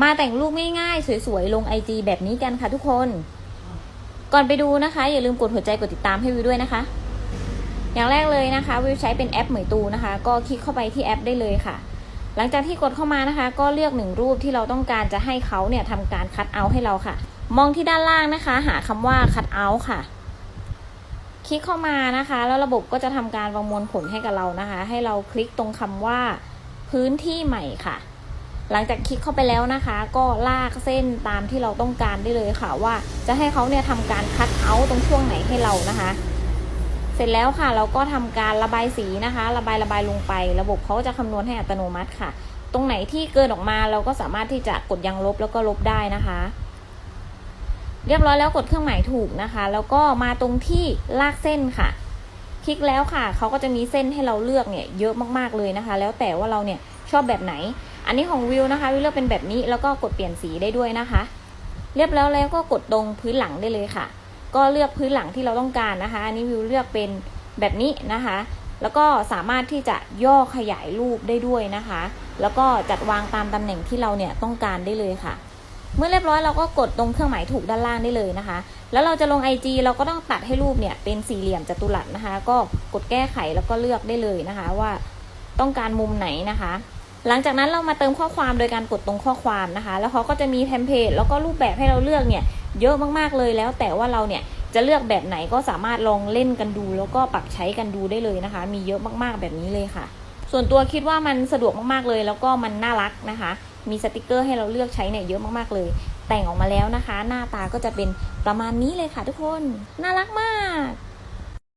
มาแต่งรูปง่ายๆ สวยๆ ลง IG แบบนี้กันค่ะทุกคน ก่อนไปดูนะคะ อย่าลืมกดหัวใจกดติดตามให้วิวด้วยนะคะ อย่างแรกเลยนะคะวิวใช้เป็นแอปเหมยตูนะคะ ก็คลิกเข้าไปที่แอปได้เลยค่ะ หลังจากที่กดเข้ามานะคะ ก็เลือกหนึ่งรูปที่เราต้องการจะให้เขาเนี่ยทำการคัดเอาให้เราค่ะ มองที่ด้านล่างนะคะ หาคำว่าคัดเอาค่ะคลิกเข้ามานะคะ แล้วระบบก็จะทำการประมวลผลให้กับเรานะคะ ให้เราคลิกตรงคำว่า พื้นที่ใหม่ค่ะ หลังจากคลิกเข้าไปแล้วนะคะ ก็ลากเส้นตามที่เราต้องการได้เลยค่ะ ว่าจะให้เขาเนี่ยทำการคัดเอาตรงช่วงไหนให้เรานะคะ เสร็จแล้วค่ะเราก็ทำการระบายสีนะคะ ระบายระบายลงไป ระบบเขาจะคำนวณให้อัตโนมัติค่ะ ตรงไหนที่เกินออกมาเราก็สามารถที่จะกดยังลบแล้วก็ลบได้นะคะเรียบร้อยแล้วกดเครื่องหมายถูกนะคะ แล้วก็มาตรงที่ลากเส้นค่ะ คลิกแล้วค่ะเขาก็จะมีเส้นให้เราเลือกเนี่ยเยอะมากๆเลยนะคะ แล้วแต่ว่าเราเนี่ยชอบแบบไหน อันนี้ของวิวนะคะวิวเลือกเป็นแบบนี้แล้วก็กดเปลี่ยนสีได้ด้วยนะคะ เรียบร้อยแล้วก็กดตรงพื้นหลังได้เลยค่ะ ก็เลือกพื้นหลังที่เราต้องการนะคะ อันนี้วิวเลือกเป็นแบบนี้นะคะ แล้วก็สามารถที่จะย่อขยายรูปได้ด้วยนะคะ แล้วก็จัดวางตามตำแหน่งที่เราเนี่ยต้องการได้เลยค่ะ เมื่อเรียบร้อยเราก็กดตรงเครื่องหมายถูกด้านล่างได้เลยนะคะ แล้วเราจะลง IG เราก็ต้องตัดให้รูปเนี่ยเป็นสี่เหลี่ยมจัตุรัสนะคะ ก็กดแก้ไขแล้วก็เลือกได้เลยนะคะ ว่าต้องการมุมไหนนะคะ หลังจากนั้นเรามาเติมข้อความโดยการกดตรงข้อความนะคะ แล้วเขาก็จะมีเทมเพลตแล้วก็รูปแบบให้เราเลือกเนี่ยเยอะมากๆเลยแล้วแต่ว่าเราเนี่ยจะเลือกแบบไหนก็สามารถลองเล่นกันดู แล้วก็ปรับใช้กันดูได้เลยนะคะ มีเยอะมากๆแบบนี้เลยค่ะ ส่วนตัวคิดว่ามันสะดวกมากๆเลย แล้วก็มันน่ารักนะคะ มีสติกเกอร์ให้เราเลือกใช้เนี่ยเยอะมากๆเลย แต่งออกมาแล้วนะคะ หน้าตาก็จะเป็นประมาณนี้เลยค่ะทุกคน น่ารักมาก